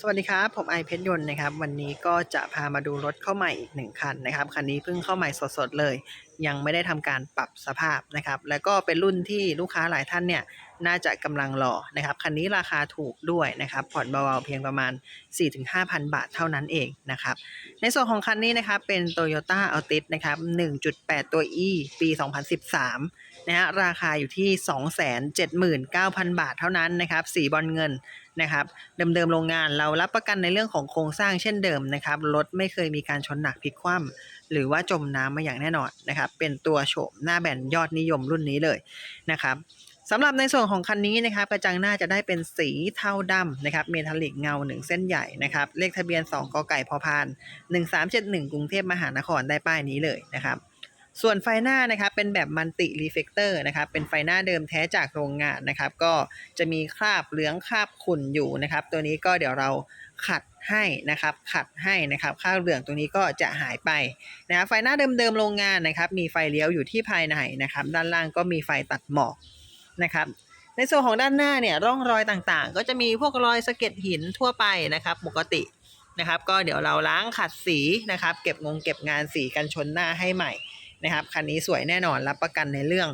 สวัสดีครับ ผมไอเพชรยนต์นะครับ วันนี้ก็จะพามาดูรถเข้าใหม่อีกหนึ่งคันนะครับ คันนี้เพิ่งเข้าใหม่สดๆเลยยังไม่ได้ทำการปรับสภาพนะครับ แล้วก็เป็นรุ่นที่ลูกค้าหลายท่านเนี่ยน่าจะกำลังรอนะครับ คันนี้ราคาถูกด้วยนะครับ ผ่อนเบาๆเพียงประมาณ 4-5,000 บาทเท่านั้นเองนะครับ ในส่วนของคันนี้นะครับเป็น Toyota Altis นะครับ 1.8 ตัว E ปี 2013 นะฮะราคาอยู่ที่ 279,000 บาทเท่านั้นนะครับ สีบอลเงินนะครับเดิมๆโรงงานเรารับประกันในเรื่องของโครงสร้างเช่นเดิมนะครับรถไม่เคยมีการชนหนักพลิกคว่ำหรือว่าจมน้ำมาอย่างแน่นอนนะครับเป็นตัวโฉมหน้าแบนยอดนิยมรุ่นนี้เลยนะครับสำหรับในส่วนของคันนี้นะครับกระจังหน้าจะได้เป็นสีเทาดำนะครับเมทัลลิกเงาหนึ่งเส้นใหญ่นะครับเลขทะเบียน 2กไก่พอพาน1371 กรุงเทพมหานครได้ป้ายนี้เลยนะครับ ส่วนไฟหน้านะครับเป็นแบบมันติรีเฟกเตอร์นะครับเป็นไฟหน้าเดิมแท้จากโรงงานนะครับ ก็จะมีคราบเหลืองคราบขุ่นอยู่นะครับ ตัวนี้ก็เดี๋ยวเราขัดให้นะครับ ขัดให้นะครับคราบเหลืองตัวนี้ก็จะหายไปนะครับไฟหน้าเดิมๆโรงงานนะครับ มีไฟเลี้ยวอยู่ที่ภายในนะครับ ด้านล่างก็มีไฟตัดหมอกนะครับ ในส่วนของด้านหน้าเนี่ยร่องรอยต่างๆ ก็จะมีพวกรอยสะเก็ดหินทั่วไปนะครับ ปกตินะครับ ก็เดี๋ยวเราล้างขัดสีนะครับ เก็บงงเก็บงานสีกันชนหน้าให้ใหม่ นะครับคันนี้สวยแน่นอนรับประกันในเรื่อง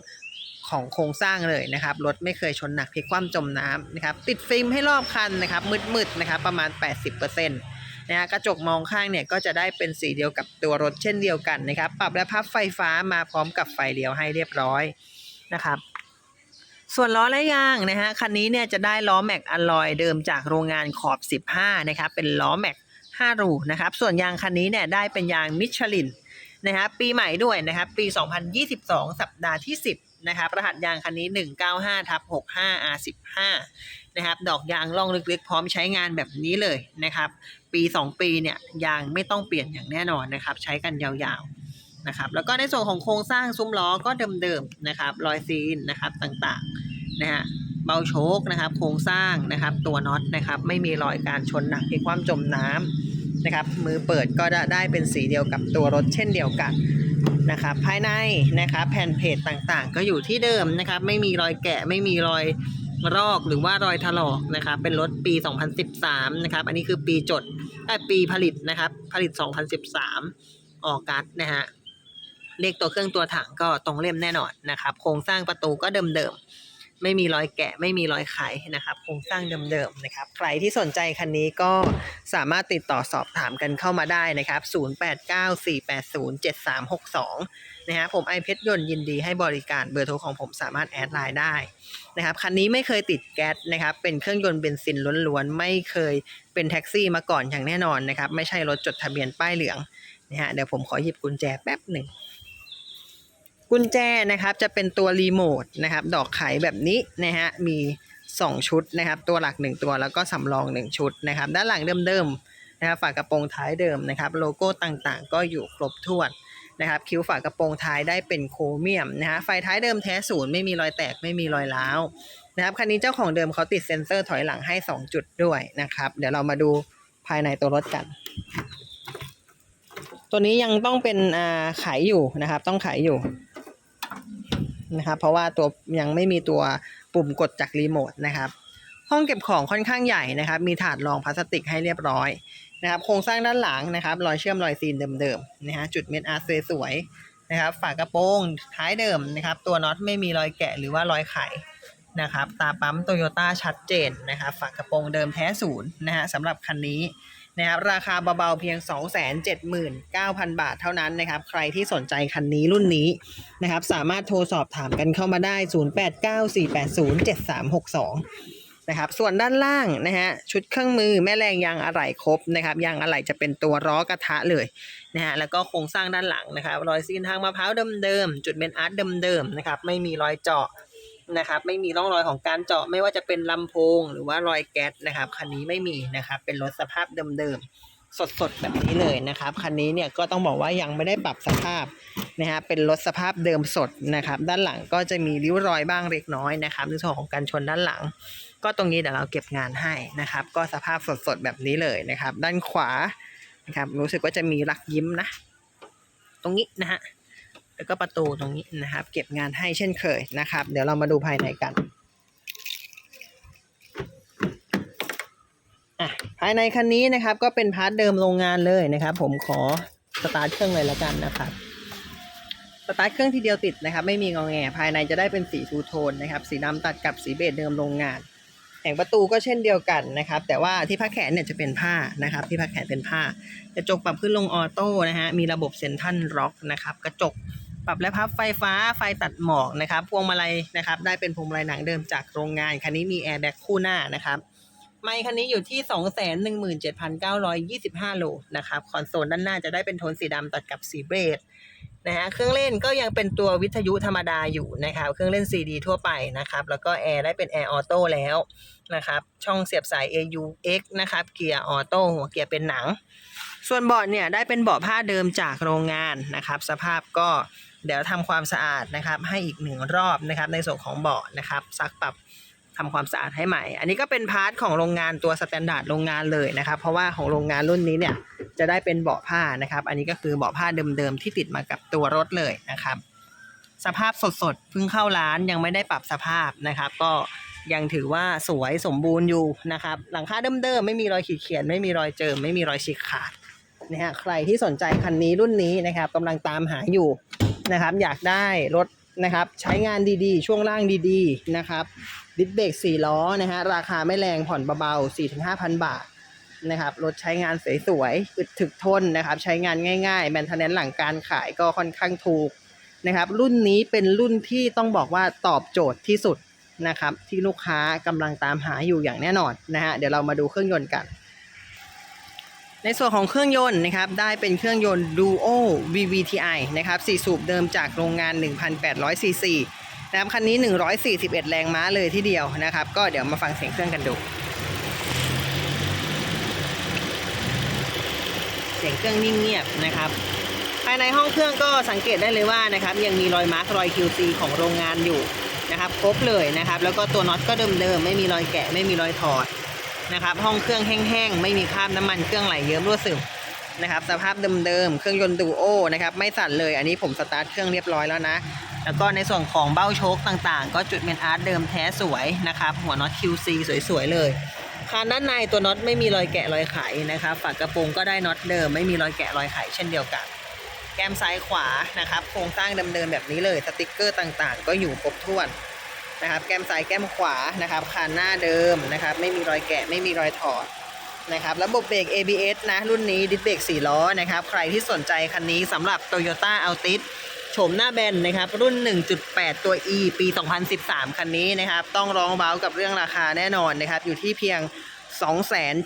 ของโครงสร้างเลยนะครับรถไม่เคยชนหนักพลิกคว่ำจมน้ำนะครับติดฟิล์มให้รอบคันนะครับมืดๆนะครับประมาณ 80%นะฮะกระจกมองข้างเนี่ยก็จะได้เป็นสีเดียวกับตัวรถเช่นเดียวกันนะครับปรับและพับไฟฟ้ามาพร้อมกับไฟเลี้ยวให้เรียบร้อยนะครับส่วนล้อและยางนะฮะคันนี้เนี่ยจะได้ล้อแม็กอลลอยเดิมจากโรงงานขอบ 15 นะครับเป็นล้อแม็ก5รูนะครับส่วนยางคันนี้เนี่ยได้เป็นยางมิชลิน นะครับปีใหม่ด้วยนะครับปี 2022 สัปดาห์ที่ 10นะครับรหัสยางคันนี้ 195ทับ65 R15 นะครับดอกยางล่องลึกๆ พร้อมใช้งานแบบนี้เลยนะครับ ปี 2 ปีเนี่ยยางไม่ต้องเปลี่ยนอย่างแน่นอนนะครับ ใช้กันยาวๆนะครับแล้วก็ในส่วนของโครงสร้างซุ้มล้อก็เดิมๆนะครับรอยซีนนะครับต่างๆนะฮะเบาโชคนะครับ โครงสร้างนะครับ ตัวน็อตนะครับ ไม่มีรอยการชนหนักที่ความจมน้ำ นะครับ มือเปิดก็จะได้เป็นสีเดียวกับตัวรถเช่นเดียวกันนะครับ ภายในนะครับแผ่นเพจต่างๆ ก็อยู่ที่เดิมนะครับ ไม่มีรอยแกะไม่มีรอยรอกหรือว่ารอยถลอกนะครับ เป็นรถปี 2013 นะครับ อันนี้คือปีจดปีผลิตนะครับ ผลิต 2013 ออกกัสนะฮะเลขตัวเครื่องตัวถังก็ตรงเล่มแน่นอนนะครับ โครงสร้างประตูก็เดิมๆ ไม่มีรอยแกะไม่มีรอยไขนะครับโครงสร้างเดิมๆนะครับ ใครที่สนใจคันนี้ก็สามารถติดต่อสอบถามกันเข้ามาได้นะครับ 0894807362 นะฮะผมไอเพชรยนต์ยินดีให้บริการเบอร์โทรของผมสามารถแอดไลน์ได้นะครับคันนี้ไม่เคยติดแก๊สนะครับ เป็นเครื่องยนต์เบนซินล้วนๆ ไม่เคยเป็นแท็กซี่มาก่อนอย่างแน่นอนนะครับ ไม่ใช่รถจดทะเบียนป้ายเหลืองนะฮะเดี๋ยวผมขอหยิบกุญแจแป๊บหนึ่ง กุญแจนะครับจะเป็นตัวรีโมทนะครับดอกไขแบบนี้นะฮะมี 2 ชุดนะครับ ตัวหลัก 1 ตัวแล้วก็สำรอง 1 ชุดนะครับ ด้านหลังเดิมๆนะครับฝากระโปรงท้ายเดิมนะครับ โลโก้ต่างๆ ก็อยู่ครบถ้วนนะครับคิ้วฝากระโปรงท้ายได้เป็นโครเมียมนะฮะไฟท้ายเดิมแท้ศูนย์ไม่มีรอยแตกไม่มีรอยร้าวนะครับคันนี้เจ้าของเดิมเขาติดเซ็นเซอร์ถอยหลังให้ 2 จุดด้วยนะครับ เดี๋ยวเรามาดูภายในตัวรถกัน ตัวนี้ยังต้องเป็นขายอยู่นะครับ ต้องขายอยู่ นะครับ เพราะว่าตัวยังไม่มีตัวปุ่มกดจากรีโมทนะครับ ห้องเก็บของค่อนข้างใหญ่นะครับ มีถาดรองพลาสติกให้เรียบร้อยนะครับ โครงสร้างด้านหลังนะครับ รอยเชื่อมรอยซีนเดิมๆนะฮะจุดเม็ดอาร์สวยๆนะครับ ฝากระโปรงท้ายเดิมนะครับ ตัวน็อตไม่มีรอยแกะหรือว่ารอยไขนะครับ ตาปั๊มโตโยต้าชัดเจนนะครับ ฝากระโปรงเดิมแท้ศูนย์นะฮะสำหรับคันนี้ นะครับราคาเบาๆเพียง 279,000 บาทเท่านั้นนะครับ ใครที่สนใจคันนี้รุ่นนี้นะครับ สามารถโทรสอบถามกันเข้ามาได้ 0894807362 นะครับ ส่วนด้านล่างนะฮะชุดเครื่องมือแม่แรงยางอะไหล่ครบนะครับยางอะไหล่จะเป็นตัวล้อกระทะเลยนะฮะแล้วก็โครงสร้างด้านหลังนะครับรอยซีนทางมะพร้าวเดิมๆจุดเมนอาร์ตเดิมๆนะครับไม่มีรอยเจาะ นะครับ ไม่มีร่องรอยของการเจาะไม่ว่าจะเป็นลำโพง หรือว่ารอยแก๊สนะครับคันนี้ไม่มีนะครับ เป็นรถสภาพเดิมๆสดๆแบบนี้เลยนะครับคันนี้เนี่ยก็ต้องบอกว่ายังไม่ได้ปรับสภาพนะฮะเป็นรถสภาพเดิมสดนะครับ ด้านหลังก็จะมีริ้วรอยบ้างเล็กน้อยนะครับในส่วนของการชนด้านหลัง ก็ตรงนี้เดี๋ยวเราเก็บงานให้นะครับ ก็สภาพสดๆแบบนี้เลยนะครับ ด้านขวานะครับรู้สึกว่าจะมีรักยิ้มนะ ตรงนี้นะฮะ แล้วก็ประตูตรงนี้นะครับ เก็บงานให้เช่นเคยนะครับ เดี๋ยวเรามาดูภายในกันอะภายในคันนี้นะครับก็เป็นพาร์ทเดิมโรงงานเลยนะครับ ผมขอสตาร์ทเครื่องเลยแล้วกันนะครับสตาร์ทเครื่องทีเดียวติดนะครับ ไม่มีงอแงภายในจะได้เป็นสีทูโทนนะครับ สีดำตัดกับสีเบจเดิมโรงงานแผงประตูก็เช่นเดียวกันนะครับ แต่ว่าที่พักแขนเนี่ยจะเป็นผ้านะครับ ที่พักแขนเป็นผ้า กระจกปรับขึ้นลงออโต้นะฮะมีระบบเซนทันล็อกนะครับ กระจก ปรับและพับไฟฟ้าไฟตัดหมอกนะครับพวงมาลัยนะครับ ได้เป็นพวงมาลัยหนังเดิมจากโรงงาน คันนี้มีแอร์แบ็กคู่หน้านะครับ ไมค์คันนี้อยู่ที่ 217,925 โลนะครับ คอนโซลด้านหน้าจะได้เป็นโทนสีดำตัดกับสีเบจนะฮะเครื่องเล่นก็ยังเป็นตัววิทยุธรรมดาอยู่นะครับ เครื่องเล่น CD ทั่วไปนะครับ แล้วก็แอร์ได้เป็นแอร์ออโต้แล้วนะครับ ช่องเสียบสาย AUX นะครับ เกียร์ออโต้หัวเกียร์เป็นหนัง ส่วนเบาะเนี่ยได้เป็นเบาะผ้าเดิมจากโรงงานนะครับ สภาพก็ เดี๋ยวทำความสะอาดนะครับ ให้อีกหนึ่งรอบนะครับ ในส่วนของเบาะนะครับซักปรับทำความสะอาดให้ใหม่ อันนี้ก็เป็นพาร์ทของโรงงานตัวสแตนดาร์ดโรงงานเลยนะครับ เพราะว่าของโรงงานรุ่นนี้เนี่ยจะได้เป็นเบาะผ้านะครับ อันนี้ก็คือเบาะผ้าเดิมๆที่ติดมากับตัวรถเลยนะครับ สภาพสดๆเพิ่งเข้าร้านยังไม่ได้ปรับสภาพนะครับ ก็ยังถือว่าสวยสมบูรณ์อยู่นะครับ หลังคาเดิมๆไม่มีรอยขีดเขียน ไม่มีรอยเจิม ไม่มีรอยฉีกขาดนะฮะใครที่สนใจคันนี้รุ่นนี้นะครับกำลังตามหาอยู่ นะครับ อยากได้รถนะครับ ใช้งานดีๆ ช่วงล่างดีๆ นะครับดิสเบรก4ล้อนะฮะราคาไม่แรงผ่อนเบาๆ4-5,000 บาทนะครับรถใช้งานสวยๆอึดถึกทนนะครับ ใช้งานง่ายๆแมนเทนแนนหลังการขายก็ค่อนข้างถูกนะครับ รุ่นนี้เป็นรุ่นที่ต้องบอกว่าตอบโจทย์ที่สุดนะครับ ที่ลูกค้ากำลังตามหาอยู่อย่างแน่นอนนะฮะเดี๋ยวเรามาดูเครื่องยนต์กัน ในส่วนของเครื่องยนต์นะครับได้เป็นเครื่องยนต์ Duo VVTi นะครับ4สูบเดิมจากโรงงาน 1,800 ซีซีนะครับคันนี้ 141 แรงม้าเลยทีเดียวนะครับ ก็เดี๋ยวมาฟังเสียงเครื่องกันดู เสียงเครื่องนิ่งเงียบนะครับ ภายในห้องเครื่องก็สังเกตได้เลยว่านะครับยังมีรอยมาร์กรอย QC ของโรงงานอยู่นะครับครบเลยนะครับ แล้วก็ตัวน็อตก็เดิมๆไม่มีรอยแกะไม่มีรอยถอด นะครับ ห้องเครื่องแห้งๆ ไม่มีคราบน้ำมันเครื่องไหลเยิ้มรั่วซึมนะครับ สภาพเดิมๆ เครื่องยนต์ดูโอนะครับ ไม่สั่นเลย อันนี้ผมสตาร์ทเครื่องเรียบร้อยแล้วนะ แล้วก็ในส่วนของเบ้าโชคต่างๆ ก็จุดเมนอาร์ตเดิมแท้สวยนะครับ หัวน็อต QC สวยๆ เลยคานด้านในตัวน็อตไม่มีรอยแกะรอยไขนะครับ ฝากระโปรงก็ได้น็อตเดิม ไม่มีรอยแกะรอยไขเช่นเดียวกัน แก้มซ้ายขวานะครับ โครงสร้างเดิมๆแบบนี้เลย สติกเกอร์ต่างๆ ก็อยู่ครบถ้วน นะครับ แก้มซ้ายแก้มขวานะครับคานหน้าเดิมนะครับ ไม่มีรอยแกะไม่มีรอยถอดนะครับระบบเบรก ABS นะ รุ่นนี้ดิสเบรก4ล้อนะครับ ใครที่สนใจคันนี้สำหรับ Toyota Altis โฉมหน้าแบนนะครับ รุ่น 1.8 ตัว E ปี 2013 คันนี้นะครับ ต้องร้องเบ้ากับเรื่องราคาแน่นอนนะครับ อยู่ที่เพียง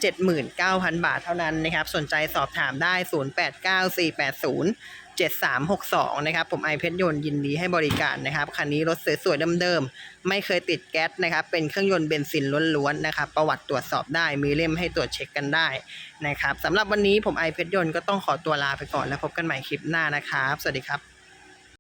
279,000 บาทเท่านั้นนะครับ สนใจสอบถามได้ 089480 7362 นะครับ ผมไอเพชรยนต์ยินดีให้บริการนะครับ คันนี้รถสวยๆเดิมๆ ไม่เคยติดแก๊สนะครับ เป็นเครื่องยนต์เบนซินล้วนๆนะครับ ประวัติตรวจสอบได้ มีเล่มให้ตรวจเช็คกันได้นะครับสำหรับวันนี้ผมไอเพชรยนต์ก็ต้องขอตัวลาไปก่อนแล้วพบกันใหม่คลิปหน้านะครับ สวัสดีครับ